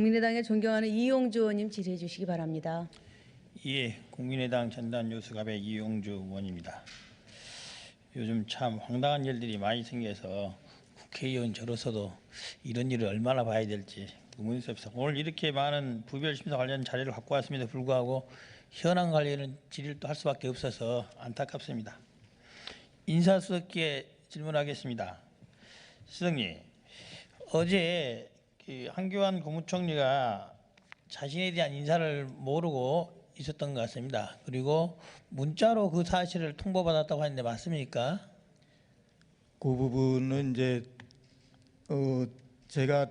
국민의당의 존경하는 이용주 의원님 질의해 주시기 바랍니다. 예, 국민의당 전단 요수갑의 이용주 의원입니다. 요즘 참 황당한 일들이 많이 생겨서 국회의원 저로서도 이런 일을 얼마나 봐야 될지 의문스럽습니다. 오늘 이렇게 많은 부별 심사 관련 자료를 갖고 왔음에도 불구하고 현안 관련 질의를 또 할 수밖에 없어서 안타깝습니다. 인사수석께 질문하겠습니다. 수석님, 어제 그 한교안 국무총리가 자신에 대한 인사를 모르고 있었던 것 같습니다. 그리고 문자로 그 사실을 통보받았다고 하는데 맞습니까? 그 부분은 이제 어 제가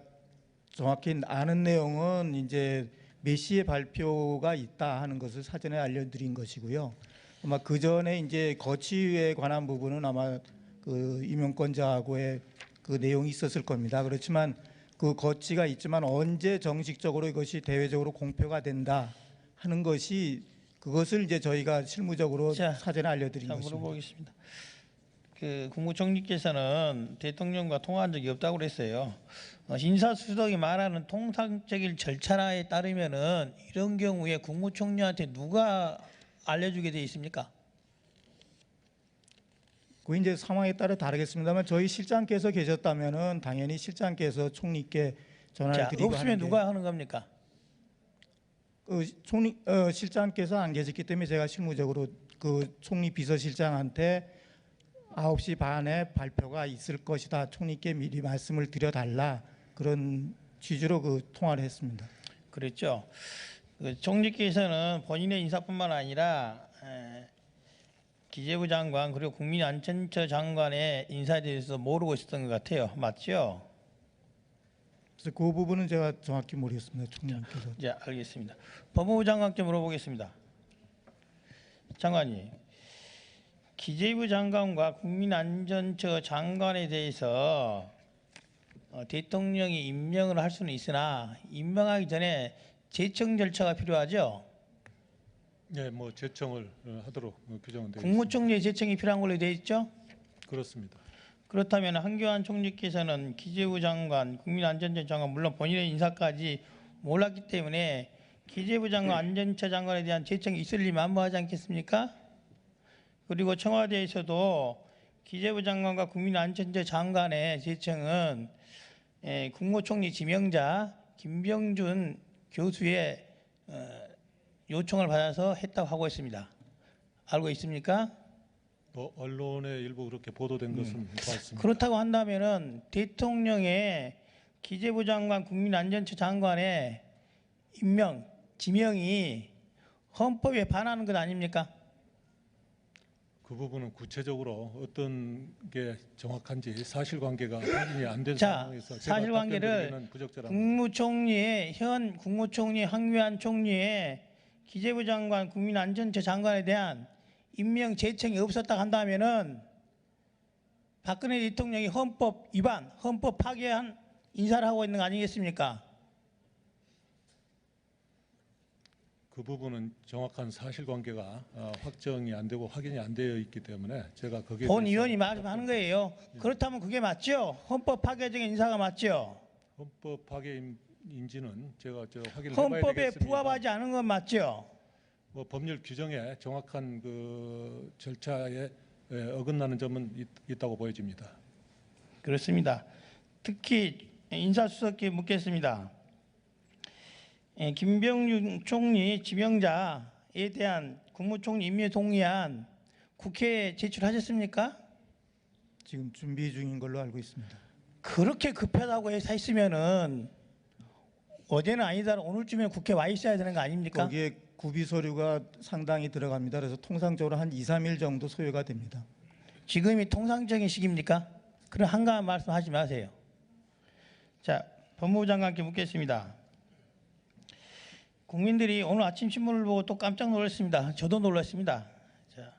정확히 아는 내용은 이제 몇 시에 발표가 있다 하는 것을 사전에 알려드린 것이고요. 아마 그 전에 이제 거치에 관한 부분은 아마 그 임용권자하고의 그 내용이 있었을 겁니다. 그렇지만 그 거치가 있지만 언제 정식적으로 이것이 대외적으로 공표가 된다 하는 것이 그것을 이제 저희가 실무적으로 자, 사전에 알려드린 자 것입니다. 물어보겠습니다. 그 국무총리께서는 대통령과 통화한 적이 없다고 그랬어요. 어, 인사수석이 말하는 통상적인 절차에 따르면은 이런 경우에 국무총리한테 누가 알려주게 돼 있습니까? 그 이제 상황에 따라 다르겠습니다만 저희 실장께서 계셨다면은 당연히 실장께서 총리께 전화를 자, 드리고 없으면 하는데 누가 하는 겁니까? 그 총리 어, 실장께서 안 계셨기 때문에 제가 실무적으로 그 총리 비서실장한테 9시 반에 발표가 있을 것이다. 총리께 미리 말씀을 드려달라. 그런 취지로 그 통화를 했습니다. 그랬죠. 그 총리께서는 본인의 인사뿐만 아니라 에, 기재부 장관 그리고 국민안전처 장관의 인사에 대해서 모르고 있었던 것 같아요. 맞죠? 그래서 그 부분은 제가 정확히 모르겠습니다. 총리님께서. 이제 알겠습니다. 법무부 장관께 물어보겠습니다. 장관님, 기재부 장관과 국민안전처 장관에 대해서 어, 대통령이 임명을 할 수는 있으나 임명하기 전에 제청 절차가 필요하죠. 네, 뭐 제청을 어, 하도록 어, 규정은 되어. 국무총리의 제청이 필요한 걸로 되어 있죠. 그렇습니다. 그렇다면 한교안 총리께서는 기재부 장관, 국민안전처 장관 물론 본인의 인사까지 몰랐기 때문에 기재부 장관, 안전처 장관에 대한 제청이 있을 리 만무하지 않겠습니까? 그리고 청와대에서도 기재부 장관과 국민안전처 장관의 제청은 에, 국무총리 지명자 김병준 교수의 어, 요청을 받아서 했다고 하고 있습니다. 알고 있습니까? 뭐 언론에 일부 그렇게 보도된 것은 봤습니다. 그렇다고 한다면은 대통령의 기재부 장관, 국민안전처 장관의 임명, 지명이 헌법에 반하는 것 아닙니까? 그 부분은 구체적으로 어떤 게 정확한지 사실관계가 확인이 안된 자, 상황에서 사실관계를. 국무총리의 현 국무총리 황교안 총리의 기재부 장관, 국민안전처 장관에 대한 임명 제청이 없었다 한다면은 박근혜 대통령이 헌법 위반, 헌법 파괴한 인사를 하고 있는 거 아니겠습니까? 그 부분은 정확한 사실관계가 어, 확정이 안 되고 확인이 안 되어 있기 때문에 제가 거기에 본 의원이 말하는 거예요. 그렇다면 그게 맞죠? 헌법 파괴적인 인사가 맞죠? 헌법 파괴 인지는 제가 저 확인을 해봐야 헌법에 되겠습니다. 부합하지 않은 건 맞죠? 뭐 법률 규정에 정확한 그 절차에 에, 어긋나는 점은 있, 있다고 보여집니다. 그렇습니다. 특히 인사수석께 묻겠습니다. 예, 김병준 총리 지명자에 대한 국무총리 임명 동의안 국회에 제출하셨습니까? 지금 준비 중인 걸로 알고 있습니다. 그렇게 급하다고 해서 했으면은 어제는 아니다 오늘쯤에 국회 와 있어야 되는 거 아닙니까? 거기에 구비 서류가 상당히 들어갑니다. 그래서 통상적으로 한 2, 3일 정도 소요가 됩니다. 지금이 통상적인 시기입니까? 그런 한가한 말씀하지 마세요. 자, 법무부 장관께 묻겠습니다. 국민들이 오늘 아침 신문을 보고 또 깜짝 놀랐습니다. 저도 놀랐습니다. 자,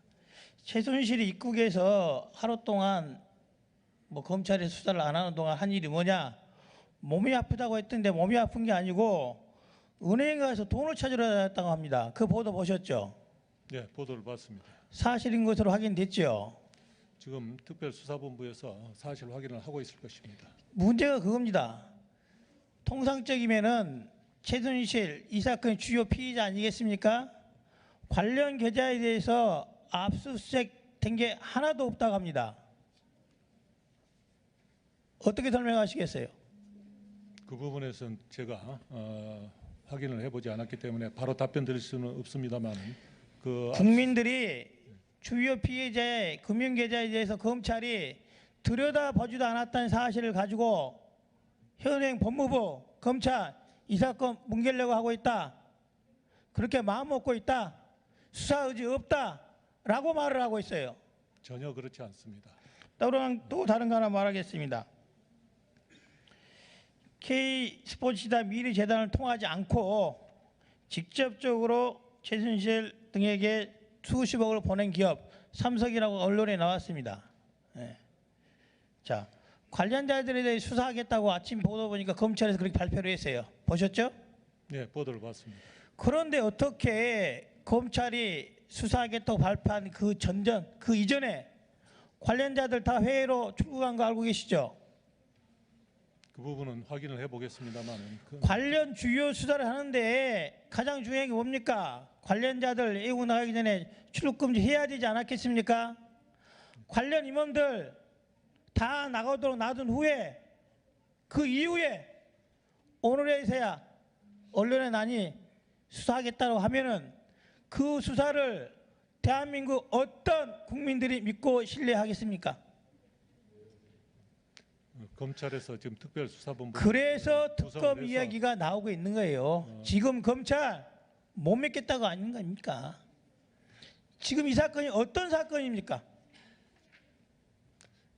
최순실이 입국에서 하루 동안 뭐 검찰이 수사를 안 하는 동안 한 일이 뭐냐? 몸이 아프다고 했던데 몸이 아픈 게 아니고 은행에 가서 돈을 찾으러 다녔다고 합니다. 그 보도 보셨죠? 네, 보도를 봤습니다. 사실인 것으로 확인됐죠. 지금 특별수사본부에서 사실 확인을 하고 있을 것입니다. 문제가 그겁니다. 통상적이면은 최순실 이 사건의 주요 피의자 아니겠습니까? 관련 계좌에 대해서 압수수색 된 게 하나도 없다고 합니다. 어떻게 설명하시겠어요? 그 부분에서는 제가 어, 확인을 해보지 않았기 때문에 바로 답변 드릴 수는 없습니다만 그 국민들이 주요 피해자의 금융계좌에 대해서 검찰이 들여다보지도 않았다는 사실을 가지고 현행 법무부, 검찰 이 사건 뭉개려고 하고 있다. 그렇게 마음 먹고 있다. 수사 의지 없다 라고 말을 하고 있어요. 전혀 그렇지 않습니다. 또 다른 거 하나 말하겠습니다. K 스포츠시다 미리 재단을 통하지 않고 직접적으로 최순실 등에게 수십억을 보낸 기업 삼성이라고 언론에 나왔습니다. 예. 자 관련자들에 대해 수사하겠다고 아침 보도 보니까 검찰에서 그렇게 발표를 했어요. 보셨죠? 네, 보도를 봤습니다. 그런데 어떻게 검찰이 수사하겠다고 발표한 그 전전 그 이전에 관련자들 다 회의로 출국한 거 알고 계시죠? 그 부분은 확인을 해보겠습니다만 그, 관련 주요 수사를 하는데 가장 중요한 게 뭡니까? 관련자들 외국 나가기 전에 출국 금지 해야 되지 않았겠습니까? 관련 임원들 다 나가도록 놔둔 후에 그 이후에 오늘에서야 언론에 나니 수사하겠다고 하면은 그 수사를 대한민국 어떤 국민들이 믿고 신뢰하겠습니까? 어, 검찰에서 지금 특별수사본부 그래서 구성을 특검 해서 이야기가 나오고 있는 거예요. 지금 검찰 못 믿겠다고 아닌 겁니까? 지금 이 사건이 어떤 사건입니까?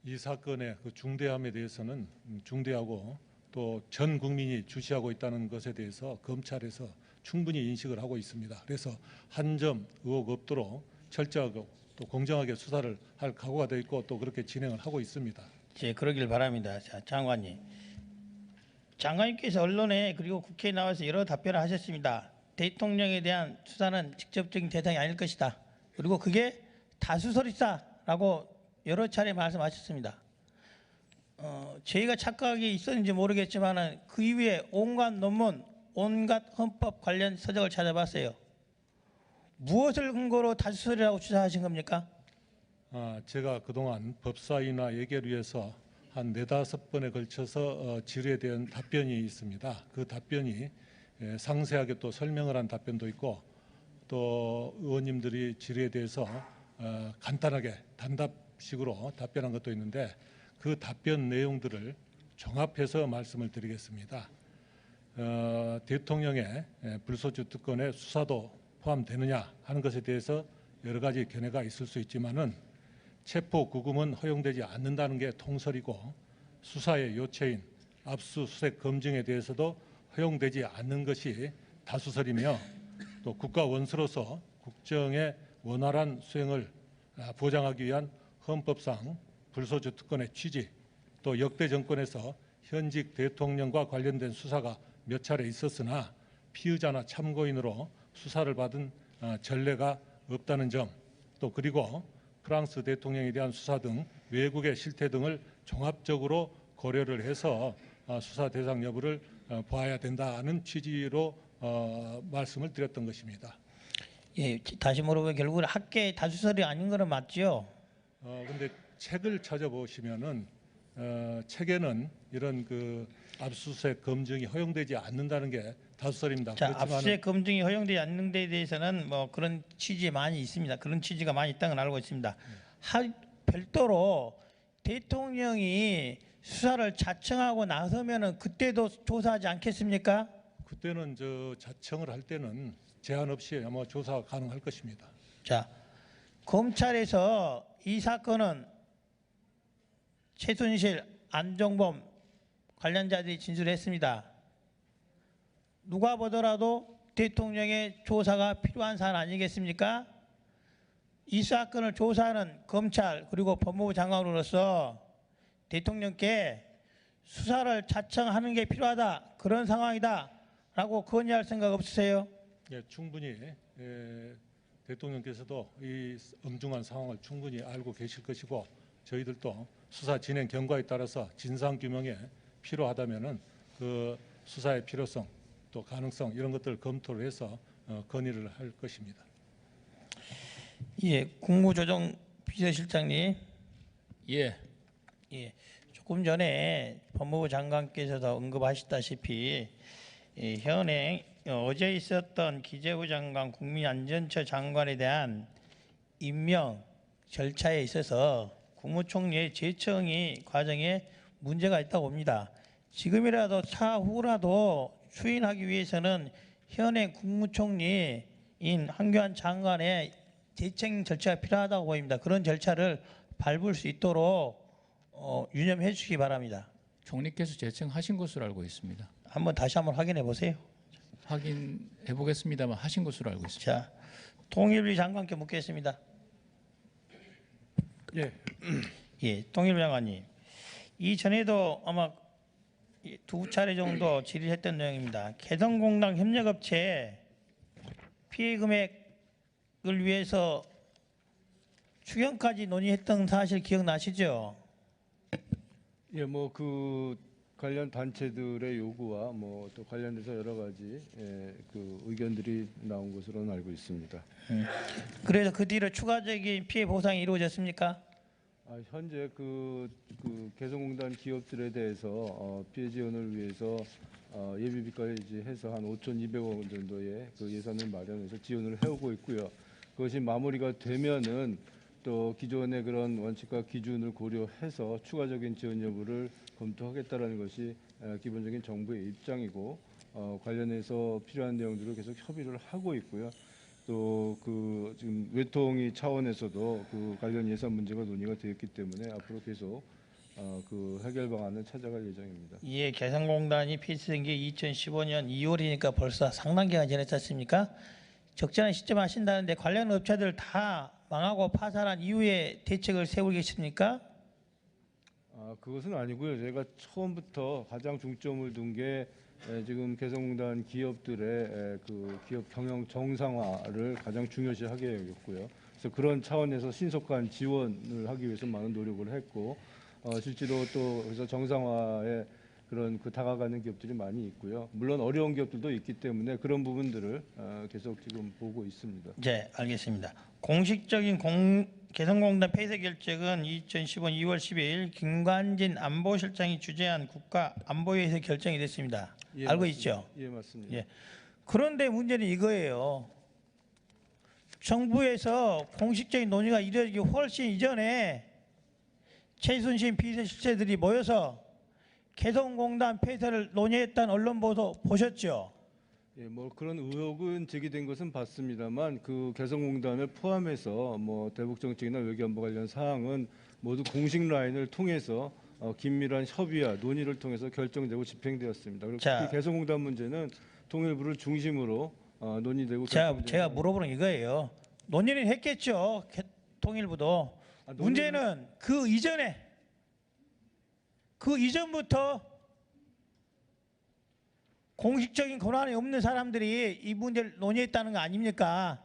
이 사건의 그 중대함에 대해서는 음, 중대하고 또 전 국민이 주시하고 있다는 것에 대해서 검찰에서 충분히 인식을 하고 있습니다. 그래서 한 점 의혹 없도록 철저하고 또 공정하게 수사를 할 각오가 돼 있고 또 그렇게 진행을 하고 있습니다. 예, 그러길 바랍니다. 자, 장관님. 장관님께서 언론에 그리고 국회에 나와서 여러 답변을 하셨습니다. 대통령에 대한 수사는 직접적인 대상이 아닐 것이다. 그리고 그게 다수설이다라고 여러 차례 말씀하셨습니다. 어, 저희가 착각이 있었는지 모르겠지만은 그 이후에 온갖 논문, 온갖 헌법 관련 서적을 찾아봤어요. 무엇을 근거로 다수설이라고 추사하신 겁니까? 아, 제가 그동안 법사위나 예결위에서 한 네다섯 번에 걸쳐서 어, 질의에 대한 답변이 있습니다. 그 답변이 예, 상세하게 또 설명을 한 답변도 있고 또 의원님들이 질의에 대해서 어, 간단하게 단답식으로 답변한 것도 있는데 그 답변 내용들을 종합해서 말씀을 드리겠습니다. 어, 대통령의 예, 불소추 특권의 수사도 포함되느냐 하는 것에 대해서 여러 가지 견해가 있을 수 있지만은 체포 구금은 허용되지 않는다는 게 통설이고 수사의 요체인 압수수색 검증에 대해서도 허용되지 않는 것이 다수설이며 또 국가 원수로서 국정의 원활한 수행을 아, 보장하기 위한 헌법상 불소추 특권의 취지 또 역대 정권에서 현직 대통령과 관련된 수사가 몇 차례 있었으나 피의자나 참고인으로 수사를 받은 아, 전례가 없다는 점 또 그리고 프랑스 대통령에 대한 수사 등 외국의 실태 등을 종합적으로 고려를 해서 아, 수사 대상 여부를 어, 보아야 된다는 취지로 어, 말씀을 드렸던 것입니다. 예, 다시 물어보면 결국은 학계 다수설이 아닌 거는 맞죠? 어 근데 책을 찾아보시면은 어, 책에는 이런 그 압수수색 검증이 허용되지 않는다는 게 다수설입니다. 자, 그렇지만은 압수수색 검증이 허용되지 않는 데에 대해서는 뭐 그런 취지 많이 있습니다. 그런 취지가 많이 있다는 걸 알고 있습니다. 하, 별도로 대통령이 수사를 자청하고 나서면은 그때도 조사하지 않겠습니까? 그때는 저 자청을 할 때는 제한 없이 아마 조사가 가능할 것입니다. 자, 검찰에서 이 사건은 최순실, 안종범 관련자들이 진술했습니다. 누가 보더라도 대통령의 조사가 필요한 사안 아니겠습니까? 이 사건을 조사하는 검찰 그리고 법무부 장관으로서 대통령께 수사를 자청하는 게 필요하다 그런 상황이다 라고 건의할 생각 없으세요? 예, 충분히 예, 대통령께서도 이 엄중한 상황을 충분히 알고 계실 것이고 저희들도 수사 진행 경과에 따라서 진상 규명에 필요하다면은 그 수사의 필요성 또 가능성 이런 것들을 검토를 해서 어, 건의를 할 것입니다. 예, 국무조정 비서실장님. 예, 예, 조금 전에 법무부 장관께서도 언급하셨다시피 이 현행 어제 있었던 기재부 장관, 국민안전처 장관에 대한 임명 절차에 있어서 국무총리의 제청이 과정에 문제가 있다고 봅니다. 지금이라도 차후라도 추인하기 위해서는 현행 국무총리인 한교안 장관의 재청 절차가 필요하다고 보입니다. 그런 절차를 밟을 수 있도록 어, 유념해 주시기 바랍니다. 총리께서 제청하신 것으로 알고 있습니다. 한번 다시 한번 확인해 보세요. 확인해 보겠습니다만 하신 것으로 알고 있습니다. 자, 통일부 장관께 묻겠습니다. 예, 예, 통일부 장관님. 이전에도 아마 이 두 차례 정도 질의했던 내용입니다. 개성공단 협력업체 피해 금액을 위해서 추경까지 논의했던 사실 기억나시죠? 예, 뭐 그 관련 단체들의 요구와 뭐 또 관련돼서 여러 가지 예, 그 의견들이 나온 것으로는 알고 있습니다. 그래서 그 뒤로 추가적인 피해 보상이 이루어졌습니까? 아, 현재 그, 그 개성공단 기업들에 대해서 어, 피해 지원을 위해서 어, 예비비까지 해서 한 5,200억 원 정도의 그 예산을 마련해서 지원을 해오고 있고요. 그것이 마무리가 되면은 또 기존의 그런 원칙과 기준을 고려해서 추가적인 지원 여부를 검토하겠다라는 것이 어, 기본적인 정부의 입장이고 어, 관련해서 필요한 내용들을 계속 협의를 하고 있고요. 또 그 지금 외통위 차원에서도 그 관련 예산 문제가 논의가 되었기 때문에 앞으로 계속 어, 그 해결 방안을 찾아갈 예정입니다. 예, 개성공단이 폐쇄된 게 2015년 2월이니까 벌써 상당 기간 지났지 않습니까? 적절한 시점 하신다는데 관련 업체들 다 망하고 파산한 이후에 대책을 세우고 계십니까? 아, 그것은 아니고요. 저희가 처음부터 가장 중점을 둔게 지금 개성공단 기업들의 에, 그 기업 경영 정상화를 가장 중요시하게 여겼고요. 그래서 그런 차원에서 신속한 지원을 하기 위해서 많은 노력을 했고 어, 실제로 또 그래서 정상화에 그런 그 다가가는 기업들이 많이 있고요. 물론 어려운 기업들도 있기 때문에 그런 부분들을 어, 계속 지금 보고 있습니다. 네, 알겠습니다. 공식적인 공, 개성공단 폐쇄 결정은 2015년 2월 12일 김관진 안보실장이 주재한 국가 안보회에서 결정이 됐습니다. 예, 알고 맞습니다. 있죠? 예, 맞습니다. 예. 그런데 문제는 이거예요. 정부에서 공식적인 논의가 이루어지기 훨씬 이전에 최순실 비서실세들이 모여서 개성공단 폐쇄를 논의했다는 언론 보도 보셨죠? 예, 뭐 그런 의혹은 제기된 것은 봤습니다만 그 개성공단을 포함해서 뭐 대북 정책이나 외교안보 관련 사항은 모두 공식 라인을 통해서 어, 긴밀한 협의와 논의를 통해서 결정되고 집행되었습니다. 그리고 자. 특히 개성공단 문제는 통일부를 중심으로 어, 논의되고 결정되는 제가 물어보는 이거예요. 논의는 했겠죠. 개- 통일부도. 아, 논의는- 문제는 그 이전에 그 이전부터 공식적인 권한이 없는 사람들이 이 문제를 논의했다는 거 아닙니까?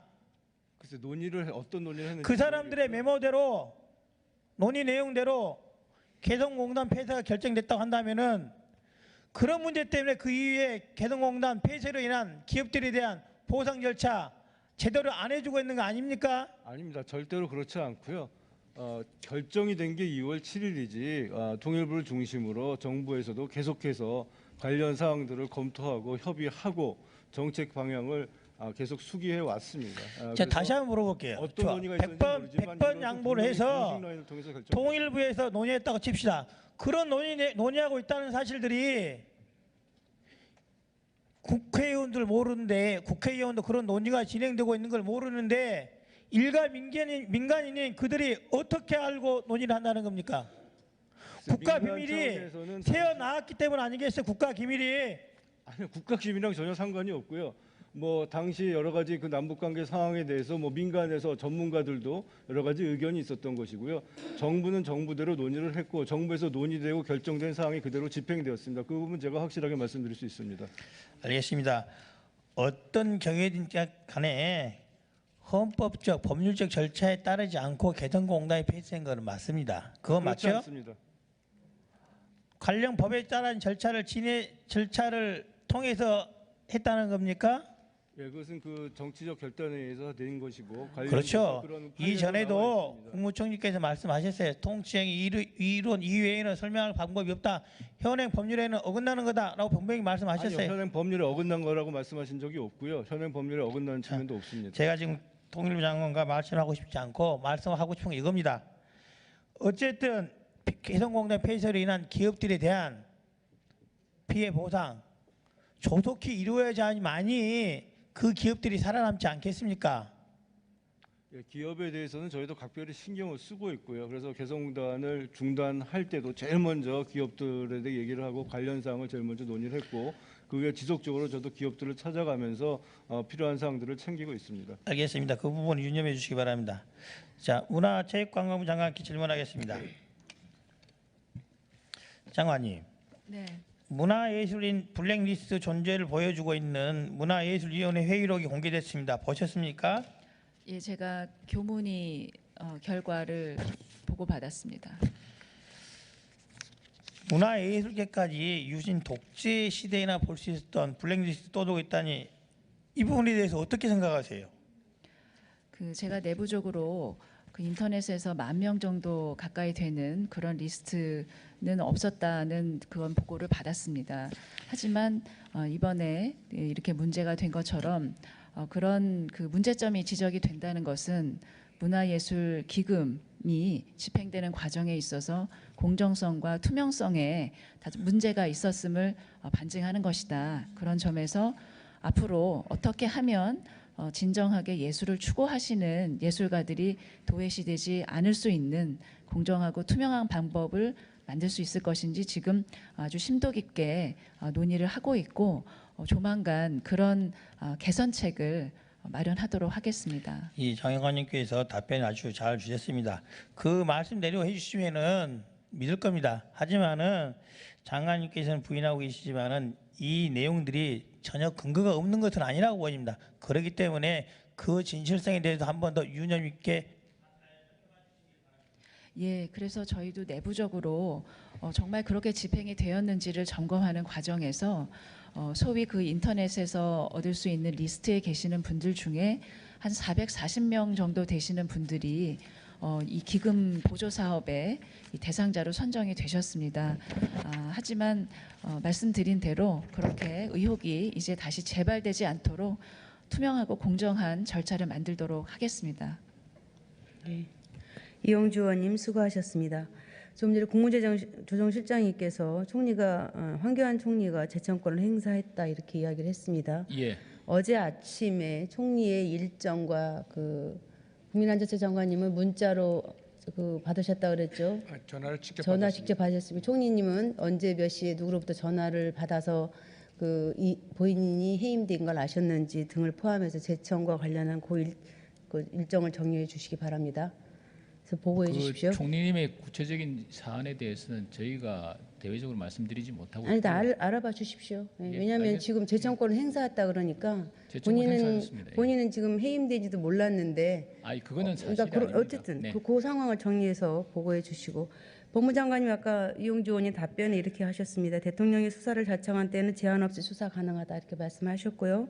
글쎄 논의를 해- 어떤 논의를 했는지 그 사람들의 모르겠고요. 메모대로 논의 내용대로 개성공단 폐쇄가 결정됐다고 한다면은 그런 문제 때문에 그 이후에 개성공단 폐쇄로 인한 기업들에 대한 보상 절차 제대로 안 해주고 있는 거 아닙니까? 아닙니다. 절대로 그렇지 않고요. 어, 결정이 된 게 2월 7일이지 어, 통일부를 중심으로 정부에서도 계속해서 관련 사항들을 검토하고 협의하고 정책 방향을 아, 계속 수기해 왔습니다. 아, 제가 그래서 다시 한번 물어볼게요. 어떤 좋아. 논의가 있었는지 100번, 모르지만 100번 이것은 양보를 해서. 통일부에서 논의했다고 칩시다. 그런 논의, 논의하고 있다는 사실들이 국회의원들 모르는데 국회의원도 그런 논의가 진행되고 있는 걸 모르는데 일가 민간인, 민간인이 그들이 어떻게 알고 논의를 한다는 겁니까? 국가 비밀이 차원에서는 새어 나왔기 때문 아니겠어요? 국가 기밀이 아니 국가 기밀이랑 전혀 상관이 없고요. 뭐 당시 여러 가지 그 남북 관계 상황에 대해서 뭐 민간에서 전문가들도 여러 가지 의견이 있었던 것이고요. 정부는 정부대로 논의를 했고 정부에서 논의되고 결정된 사항이 그대로 집행되었습니다. 그 부분 제가 확실하게 말씀드릴 수 있습니다. 알겠습니다. 어떤 경우든 간에 헌법적 법률적 절차에 따르지 않고 개성공단이 폐쇄한 것은 맞습니다. 그거 맞죠? 않습니다. 관련 법에 따른 절차를 진행 절차를 통해서 했다는 겁니까? 예, 그것은 그 정치적 결단에 의해서 된 것이고 그렇죠. 이전에도. 국무총리께서 말씀하셨어요. 통치행위 이루- 이론 이외에는 설명할 방법이 없다. 현행 법률에는 어긋나는 거다라고 분명히 아니요, 말씀하셨어요. 현행 법률에 어긋난 거라고 말씀하신 적이 없고요. 현행 법률에 어긋나는 측면도 없습니다. 제가 지금 통일부 장관과 말씀하고 싶지 않고 말씀하고 싶은 게 이겁니다. 어쨌든 피- 개성공단 폐쇄로 인한 기업들에 대한 피해 보상 조속히 이루어야지만이 그 기업들이 살아남지 않겠습니까? 예, 기업에 대해서는 저희도 각별히 신경을 쓰고 있고요. 그래서 개성공단을 중단할 때도 제일 먼저 기업들에 대해 얘기를 하고 관련 사항을 제일 먼저 논의를 했고 그게 지속적으로 저도 기업들을 찾아가면서 어, 필요한 사항들을 챙기고 있습니다. 알겠습니다. 그 부분 유념해 주시기 바랍니다. 자, 문화체육관광부 장관께 질문하겠습니다. 장관님, 네. 문화예술인 블랙리스트 존재를 보여주고 있는 문화예술위원회 회의록이 공개됐습니다. 보셨습니까? 예, 제가 교문이 어, 결과를 보고 받았습니다. 문화예술계까지 유신 독재 시대에나 볼 수 있었던 블랙리스트 떠도고 있다니 이 부분에 대해서 어떻게 생각하세요? 그 제가 내부적으로 그 인터넷에서 만 명 정도 가까이 되는 그런 리스트는 없었다는 그런 보고를 받았습니다. 하지만 어, 이번에 이렇게 문제가 된 것처럼 어, 그런 그 문제점이 지적이 된다는 것은 문화예술 기금이 집행되는 과정에 있어서 공정성과 투명성에 다 문제가 있었음을 어, 반증하는 것이다. 그런 점에서 앞으로 어떻게 하면 어, 진정하게 예술을 추구하시는 예술가들이 도외시되지 않을 수 있는 공정하고 투명한 방법을 만들 수 있을 것인지 지금 아주 심도 깊게 어, 논의를 하고 있고 어, 조만간 그런 어, 개선책을 어, 마련하도록 하겠습니다. 이 장관님께서 답변을 아주 잘 주셨습니다. 그 말씀대로 해주시면은 믿을 겁니다. 하지만은 장관님께서는 부인하고 계시지만은 이 내용들이 전혀 근거가 없는 것은 아니라고 보입니다. 그렇기 때문에 그 진실성에 대해서 한 번 더 유념 있게 예, 그래서 저희도 내부적으로 어, 정말 그렇게 집행이 되었는지를 점검하는 과정에서 어, 소위 그 인터넷에서 얻을 수 있는 리스트에 계시는 분들 중에 한 440명 정도 되시는 분들이 어, 이 기금 보조 사업의 이 대상자로 선정이 되셨습니다. 아, 하지만 어, 말씀드린 대로 그렇게 의혹이 이제 다시 재발되지 않도록 투명하고 공정한 절차를 만들도록 하겠습니다. 이용주 의원님 수고하셨습니다. 좀 전에 국무조정실장님께서 총리가 어, 황교안 총리가 재청권을 행사했다 이렇게 이야기를 했습니다. 예. 어제 아침에 총리의 일정과 그 국민안전처 장관님은 문자로 그 받으셨다 그랬죠. 아, 전화를 직접 전화. 직접 받으셨습니다. 총리님은 언제 몇 시에 누구로부터 전화를 받아서 그 이, 본인이 해임된 걸 아셨는지 등을 포함해서 재청과 관련한 그, 일, 그 일정을 정리해 주시기 바랍니다. 그래서 보고해 주십시오. 그 총리님의 구체적인 사안에 대해서는 저희가 대외적으로 말씀드리지 못하고 아니, 다 있고요. 알, 알아봐 주십시오. 예, 예, 왜냐하면 알겠- 지금 재청권을 행사했다 그러니까 재청권 본인은 행사하셨습니다. 예. 본인은 지금 해임되지도 몰랐는데 아니 그거는 사실이 그러니까 그러- 아닙니다. 어쨌든 네. 그, 그 상황을 정리해서 보고해 주시고 법무장관님 아까 이용주 의원님 답변에 이렇게 하셨습니다. 대통령이 수사를 자청한 때는 제한 없이 수사 가능하다 이렇게 말씀하셨고요.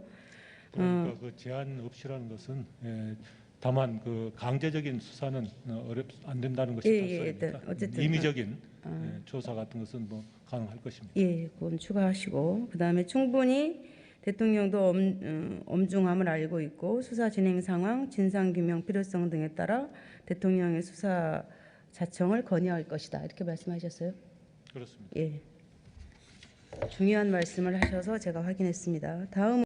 그러니까 그 제한 없이라는 것은 예, 다만 그 강제적인 수사는 어, 어렵 안 된다는 것이 예, 예. 일단 어쨌든 임의적인 예, 조사 같은 것은 뭐 가능할 것입니다. 예, 그건 추가하시고 그다음에 충분히 대통령도 엄, 어, 엄중함을 알고 있고 수사 진행 상황, 진상 규명 필요성 등에 따라 대통령의 수사 자청을 건의할 것이다 이렇게 말씀하셨어요. 그렇습니다. 예. 중요한 말씀을 하셔서 제가 확인했습니다. 다음은